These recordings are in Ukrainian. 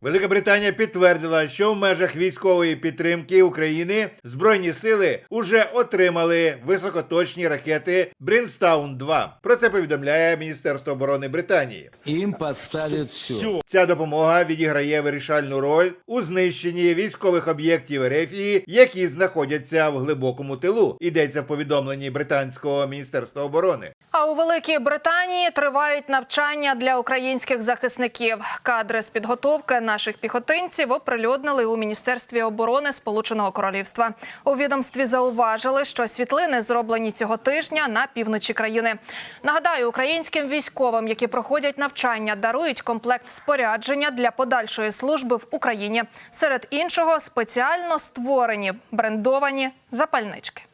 Велика Британія підтвердила, що в межах військової підтримки України збройні сили уже отримали високоточні ракети Брінстаун 2 Про це повідомляє Міністерство оборони Британії. Им подставят все. Ця допомога відіграє вирішальну роль у знищенні військових об'єктів Ерефії, які знаходяться в глибокому тилу. Йдеться в повідомленні британського міністерства оборони. А у Великій Британії тривають навчання для українських захисників. Кадри з підготовки наших піхотинців оприлюднили у міністерстві оборони Сполученого Королівства. У відомстві зауважили, що світлини зроблені цього тижня на півночі країни. Нагадаю, українським військовим, які проходять навчання, дарують комплект спорядження для подальшої служби в Україні. Серед іншого спеціально створені брендовані запальнички.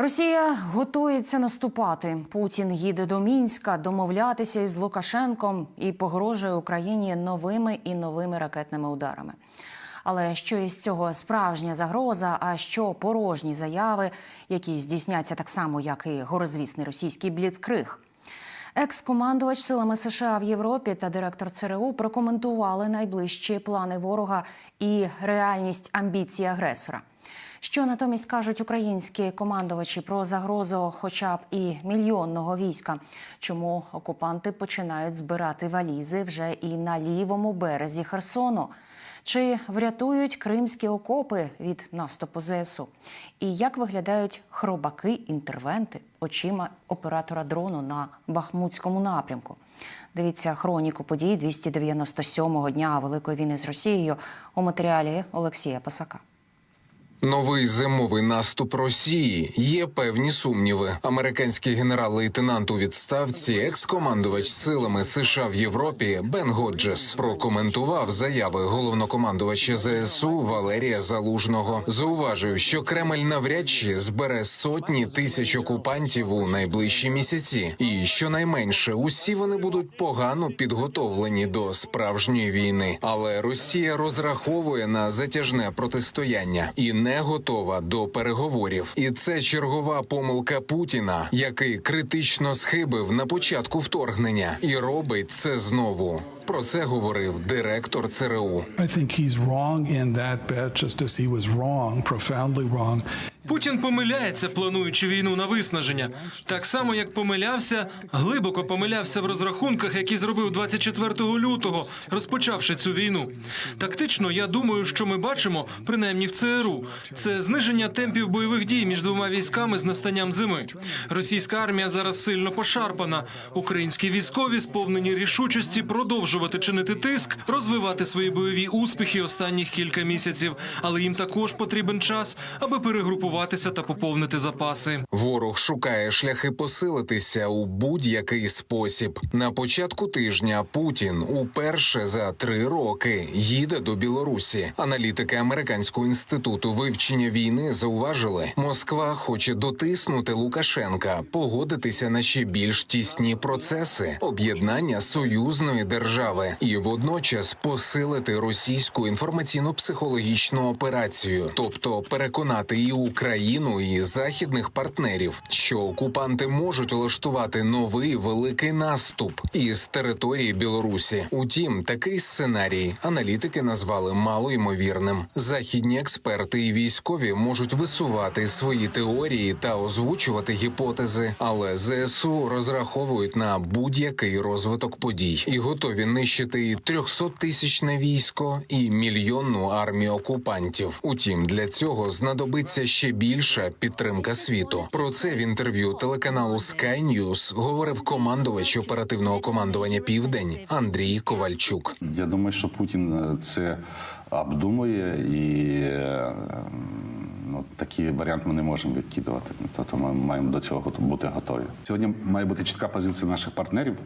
Росія готується наступати. Путін їде до Мінська домовлятися із Лукашенком і погрожує Україні новими і новими ракетними ударами. Але що із цього справжня загроза? А що порожні заяви, які здійсняться так само, як і горозвісний російський бліцкриг? Екс-командувач силами США в Європі та директор ЦРУ прокоментували найближчі плани ворога і реальність амбіцій агресора. Що натомість кажуть українські командувачі про загрозу, хоча б і мільйонного війська? Чому окупанти починають збирати валізи вже і на лівому березі Херсону? Чи врятують кримські окопи від наступу ЗСУ? І як виглядають хробаки-інтервенти очима оператора дрону на Бахмутському напрямку? Дивіться хроніку подій 297-го дня Великої війни з Росією у матеріалі Олексія Пасака. Новий зимовий наступ Росії є певні сумніви. Американський генерал-лейтенант у відставці, екс-командувач силами США в Європі Бен Годжес прокоментував заяви головнокомандувача ЗСУ Валерія Залужного. Зауважив, що Кремль навряд чи збере сотні тисяч окупантів у найближчі місяці, і щонайменше усі вони будуть погано підготовлені до справжньої війни. Але Росія розраховує на затяжне протистояння і не готова до переговорів. І це чергова помилка Путіна, який критично схибив на початку вторгнення, і робить це знову. Про це говорив директор ЦРУ. Путін помиляється, плануючи війну на виснаження, так само як помилявся, глибоко помилявся в розрахунках, які зробив 24 лютого, розпочавши цю війну. Тактично, я думаю, що ми бачимо, принаймні в ЦРУ, це зниження темпів бойових дій між двома військами з настанням зими. Російська армія зараз сильно пошарпана. Українські військові сповнені рішучості продовжувати чинити тиск, розвивати свої бойові успіхи останніх кілька місяців, але їм також потрібен час, аби перегрупуватися та поповнити запаси. Ворог шукає шляхи посилитися у будь-який спосіб. На початку тижня Путін уперше за три роки їде до Білорусі. Аналітики американського інституту вивчення війни зауважили, Москва хоче дотиснути Лукашенка, погодитися на ще більш тісні процеси об'єднання союзної держави і водночас посилити російську інформаційно-психологічну операцію, тобто переконати і Україну, і західних партнерів, що окупанти можуть влаштувати новий великий наступ із території Білорусі. Утім, такий сценарій аналітики назвали малоймовірним. Західні експерти і військові можуть висувати свої теорії та озвучувати гіпотези, але ЗСУ розраховують на будь-який розвиток подій і готові нищити і 300-тисячне військо і мільйонну армію окупантів. Утім, для цього знадобиться ще більша підтримка світу. Про це в інтерв'ю телеканалу Sky News говорив командувач оперативного командування Південь Андрій Ковальчук. Я думаю, що Путін е, це обдумує і ну, такий варіант ми не можемо відкидувати. Тобто ми маємо до цього бути готові. Сьогодні має бути чітка позиція наших партнерів.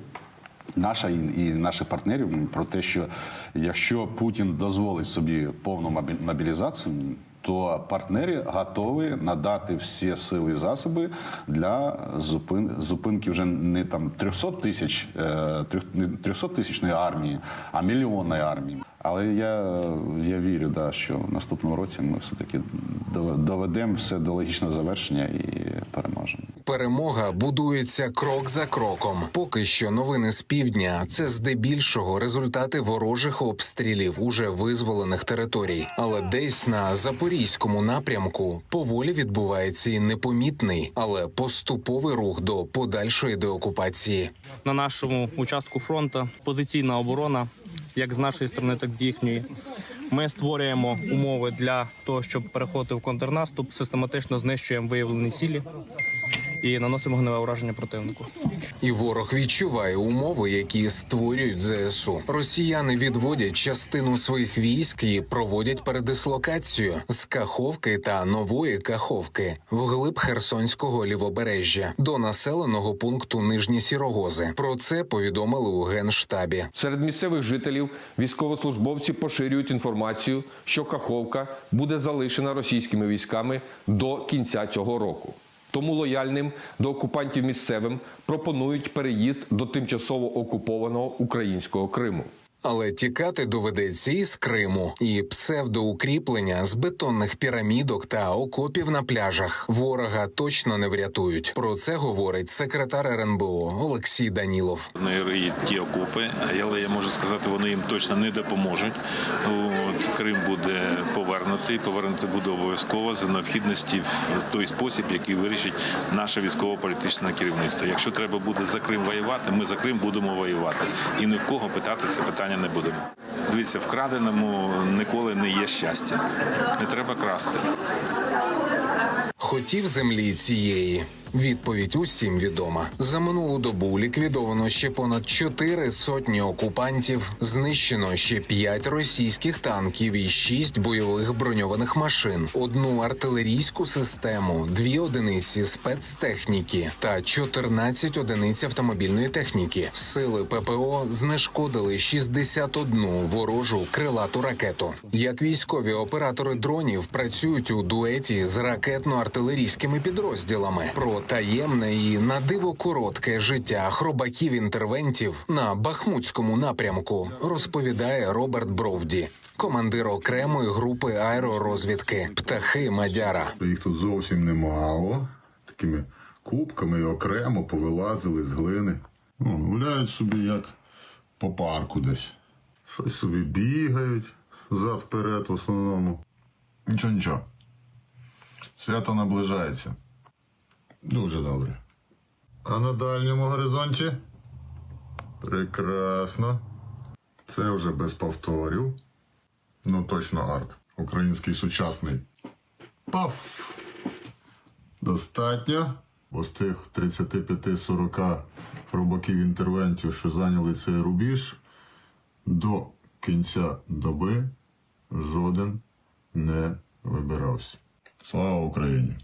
Наша і, і наших партнерів про те, що якщо Путін дозволить собі повну мобі- мобілізацію, то партнери готові надати всі сили і засоби для зупин, зупинки вже не там 300 тисяч е, трьох- не 300 тисячної армії, а мільйонної армії. Але я, я вірю, да, що в наступному році ми все таки доведемо все до логічного завершення і переможемо. Перемога будується крок за кроком. Поки що новини з півдня це здебільшого результати ворожих обстрілів уже визволених територій. Але десь на запорізькому напрямку поволі відбувається і непомітний, але поступовий рух до подальшої деокупації. на нашому участку фронту позиційна оборона, як з нашої сторони, так і з їхньої. Ми створюємо умови для того, щоб переходити в контрнаступ, систематично знищуємо виявлені цілі і наносимо гневе ураження противнику. І ворог відчуває умови, які створюють ЗСУ. Росіяни відводять частину своїх військ і проводять передислокацію з Каховки та нової Каховки вглиб Херсонського лівобережжя до населеного пункту Нижні Сірогози. Про це повідомили у генштабі. Серед місцевих жителів військовослужбовці поширюють інформацію, що Каховка буде залишена російськими військами до кінця цього року. Тому лояльним до окупантів місцевим пропонують переїзд до тимчасово окупованого українського Криму. Але тікати доведеться із Криму, і псевдоукріплення з бетонних пірамідок та окопів на пляжах ворога точно не врятують. Про це говорить секретар РНБО Олексій Данілов. Не риють ті окопи, але я можу сказати, вони їм точно не допоможуть. От, Крим буде повернутий, повернути буде обов'язково за необхідності в той спосіб, який вирішить наше військово-політичне керівництво. Якщо треба буде за Крим воювати, ми за Крим будемо воювати. І ні в кого питати це питання не будемо. Дивіться, вкраденому ніколи не є щастя. Не треба красти. Хотів землі цієї. Відповідь усім відома. За минулу добу ліквідовано ще понад чотири сотні окупантів, знищено ще п'ять російських танків і шість бойових броньованих машин, одну артилерійську систему, дві одиниці спецтехніки та 14 одиниць автомобільної техніки. Сили ППО знешкодили 61 ворожу крилату ракету. Як військові оператори дронів працюють у дуеті з ракетно-артилерійськими підрозділами про таємне і на диво коротке життя хробаків-інтервентів на Бахмутському напрямку, розповідає Роберт Бровді, командир окремої групи аеророзвідки Птахи Мадяра. Їх тут зовсім немало. Такими кубками окремо повилазили з глини. Ну, гуляють собі як по парку десь. Щось собі бігають зад вперед в основному. Нічого, нічого. Свято наближається. Дуже добре. А на дальньому горизонті? Прекрасно. Це вже без повторів. Ну, точно арт. Український сучасний. Паф! Достатньо. Бо з тих 35-40 рубаків інтервентів, що зайняли цей рубіж, до кінця доби жоден не вибирався. Слава Україні!